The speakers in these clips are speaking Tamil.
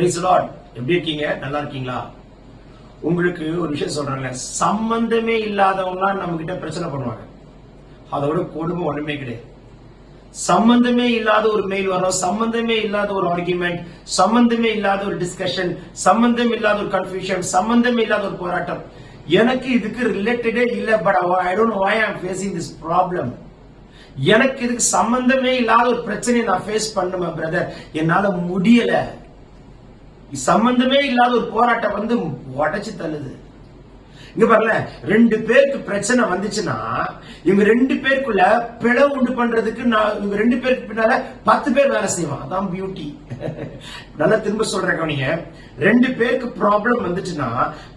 பிரைஸ் லார்ட் எப்படி இருக்கீங்க? நல்லா இருக்கீங்களா? உங்களுக்கு ஒரு விஷயம் சொல்றாங்க சம்பந்தமே இல்லாதவங்களாம் நம்ம கிட்ட பிரச்சனை பண்ணுவாங்க. அதோட கொடுமை ஒண்ணுமே கிடையாது. சம்பந்தமே இல்லாத ஒரு மெயில் வரும். சம்பந்தமே இல்லாத ஒரு ஆர்குமெண்ட் சம்பந்தமே இல்லாத ஒரு டிஸ்கஷன் சம்பந்தம் இல்லாத ஒரு கன்ஃபியூஷன் சம்பந்தமே இல்லாத ஒரு போராட்டம். எனக்கு இதுக்கு ரிலேட்டடே இல்ல but I don't why I am this problem எனக்கு இதுக்கு சம்பந்தமே இல்லாத ஒரு பிரச்சனையை நான் ஃபேஸ் பண்ணுவேன் பிரதர் என்னால முடியல. சம்பந்தமே இல்லாத ஒரு போராட்டம் வந்து உடைச்சு தள்ளுது. இங்க பாருல ரெண்டு பேருக்கு பிரச்சனை வந்துச்சுன்னா இவங்க ரெண்டு பேருக்குள்ள பிளவு உண்டு பண்றதுக்கு நான் இவங்க ரெண்டு பேருக்கு பின்னால பத்து பேர் வேலை செய்வான் அதான் பியூட்டி நல்லா திரும்ப சொல்றேன் கவனிங்க. ரெண்டு பேருக்கு ப்ராப்ளம் வந்துச்சுன்னா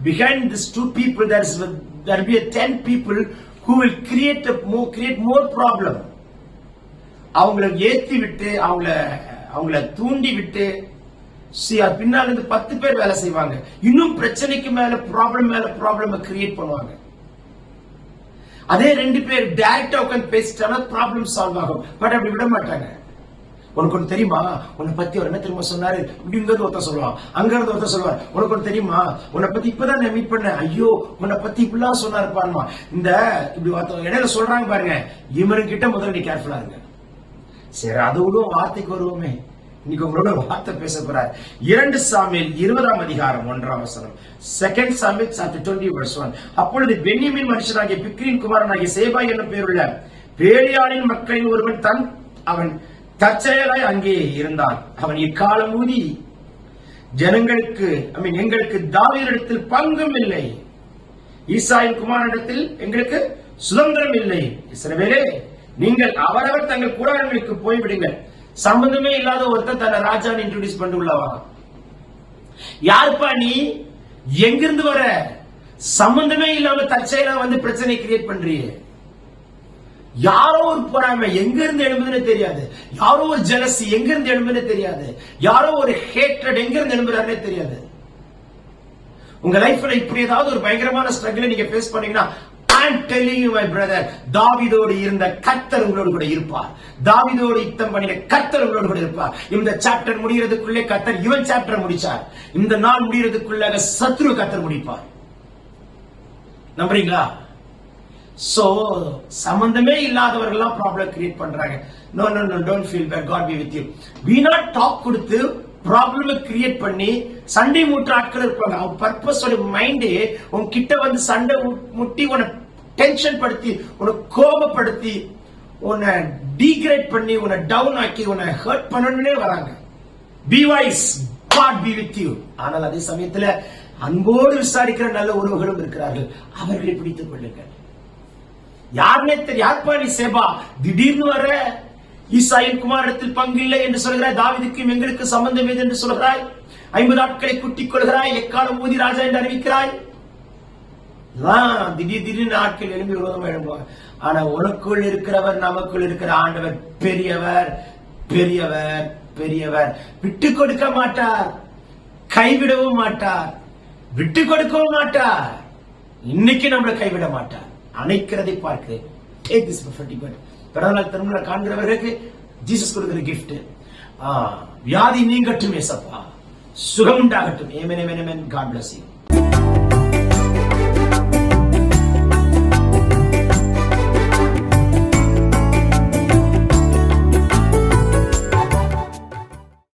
behind this two people there is there be ten people who will create more create more problem அவங்கள ஏத்தி விட்டு அவங்கள அவங்கள தூண்டி விட்டு பின்னால இருந்து பத்து பேர் வேலை செய்வாங்க. இன்னும் பிரச்சனைக்கு மேல ப்ராப்ளம் மேல ப்ராப்ளம் கிரியேட் பண்ணுவாங்க. அதே ரெண்டு பேர் டைரக்டா உட்காந்து பேசிட்டாலும் ப்ராப்ளம் சால்வ் ஆகும். பட் அப்படி விட மாட்டாங்க. உனக்கு ஒன்று தெரியுமா? உன்னை பத்தி அவர் என்ன தெரியுமா சொன்னாரு? இப்படிங்கிறது ஒருத்தர் சொல்லுவான். அங்க இருந்து ஒருத்தர் சொல்லுவார் உனக்கு ஒன்று தெரியுமா? உன்னை பத்தி இப்பதான் நான் மீட் பண்ணேன். ஐயோ உன்னை பத்தி இப்படிலாம் சொன்னாரு பாருமா இந்த இப்படி ஒருத்தவங்க இடையில சொல்றாங்க பாருங்க. இவருங்கிட்ட முதல்ல நீ கேர்ஃபுல்லா இருங்க. சரி அது விடுவோம் வார்த்தைக்கு வருவோமே. இன்னைக்கு உங்களோட வார்த்தை பேச போறார். இரண்டு சாமியில் இருபதாம் அதிகாரம் ஒன்றாம் வசனம். செகண்ட் சாமியில் சாப்டர் டுவெண்ட்டி வர்ஸ் ஒன் அப்பொழுது பென்யமின் மனுஷனாகிய பிக்ரின் குமாரனாகிய சேபாய் என்னும் பேருள்ள பேலியாளின் மக்களின் ஒருவன் தன் அவன் தற்செயலாய் அங்கே இருந்தான். அவன் இக்காலம் ஊதி ஜனங்களுக்கு ஐ மீன் எங்களுக்கு தாவீரிடத்தில் பங்கும் இல்லை. ஈசாயின் குமாரனிடத்தில் எங்களுக்கு சுதந்திரம் இல்லை. இஸ்ரவேலே நீங்கள் அவரவர் தங்கள் கூடாரங்களுக்கு போய்விடுங்கள். சம்பந்தமே இல்லாத ஒருத்தர் தன்னை ராஜான்னு இன்ட்ரோடியூஸ் பண்ணி உள்ளவா யாருப்பா நீ? எங்கிருந்து வர? சம்பந்தமே இல்லாம தற்செயலா வந்து பிரச்சனை கிரியேட் பண்றியே. யாரோ ஒரு பொறாமை எங்க இருந்து எழும்புதுன்னு தெரியாது. யாரோ ஒரு ஜலசி எங்க இருந்து எழும்புதுன்னு தெரியாது. யாரோ ஒரு ஹேட்ரட் எங்க இருந்து எழும்புறாருன்னே தெரியாது. உங்க லைஃப்ல இப்படி ஏதாவது ஒரு பயங்கரமான ஸ்ட்ரகிள் நீங்க ஃபேஸ் பண்ணீங்கன்னா I'm telling you my brother தாவீதோடு இருந்த கத்தர் உங்களோடு கூட இருப்பார். தாவிதோடு யுத்தம் பண்ணின கத்தர் உங்களோடு கூட இருப்பார். இந்த சாப்டர் முடிகிறதுக்குள்ளே கத்தர் இவன் சாப்டர் முடிச்சார். இந்த நாள் முடிகிறதுக்குள்ளாக சத்ரு கத்தர் முடிப்பார். நம்புறீங்களா? சோ சம்பந்தமே இல்லாதவர்கள் எல்லாம் ப்ராப்ளம் கிரியேட் பண்றாங்க. No no no don't feel bad god be with you we not talk கொடுத்து ப்ராப்ளம் கிரியேட் பண்ணி சண்டை மூட்டுற ஆட்கள் இருப்பாங்க. அவன் பர்பஸ் மைண்டு உன் கிட்ட வந்து சண்டை முட்டி உன டென்ஷன் படுத்தி உன்னை கோபப்படுத்தி உன்னை டீக்ரேட் பண்ணி உன்னை டவுன் ஆக்கி உன்னை ஹர்ட் பண்ணணும்னே வராங்க. Be wise god be with you ஆனால் அதே சமயத்துல அன்போடு விசாரிக்கிற நல்ல உறவுகளும் இருக்கிறார்கள். அவர்களை பிடித்துக் கொள்ளுங்கள். யாருனே தெரியும் நீ சேபா? திடீர்னு வர ஈசாயின் குமாரத்தில் பங்கில்லை என்று சொல்கிறாய். தாவிதுக்கும் எங்களுக்கு சம்பந்தம் ஏது என்று சொல்கிறாய்? ஐம்பது ஆட்களை குட்டிக் கொள்கிறாய். எக்காலம் ஊதி ராஜா என்று அறிவிக்கிறாய்? இதெல்லாம் திடீர் திடீர்னு ஆட்கள் எழும்பி விரோதமா எழும்புவாங்க. ஆனா உனக்குள் இருக்கிறவர் நமக்குள் இருக்கிற ஆண்டவர் பெரியவர் பெரியவர் பெரியவர். விட்டு கொடுக்க மாட்டார். கைவிடவும் மாட்டார். விட்டு கொடுக்கவும் மாட்டார். இன்னைக்கு நம்மளை கைவிட மாட்டார். அணைக்கிறதை பார்க்கிறேன். டேக் திஸ் prophetic பிறந்தநாள் திருமண காண்கிறவர்களுக்கு ஜீசஸ் கொடுக்கிற கிஃப்ட் வியாதி நீங்கட்டும் ஏசப்பா. சுகம் உண்டாகட்டும் ஏமேன் ஏமேன் காட் பிளஸ் யூ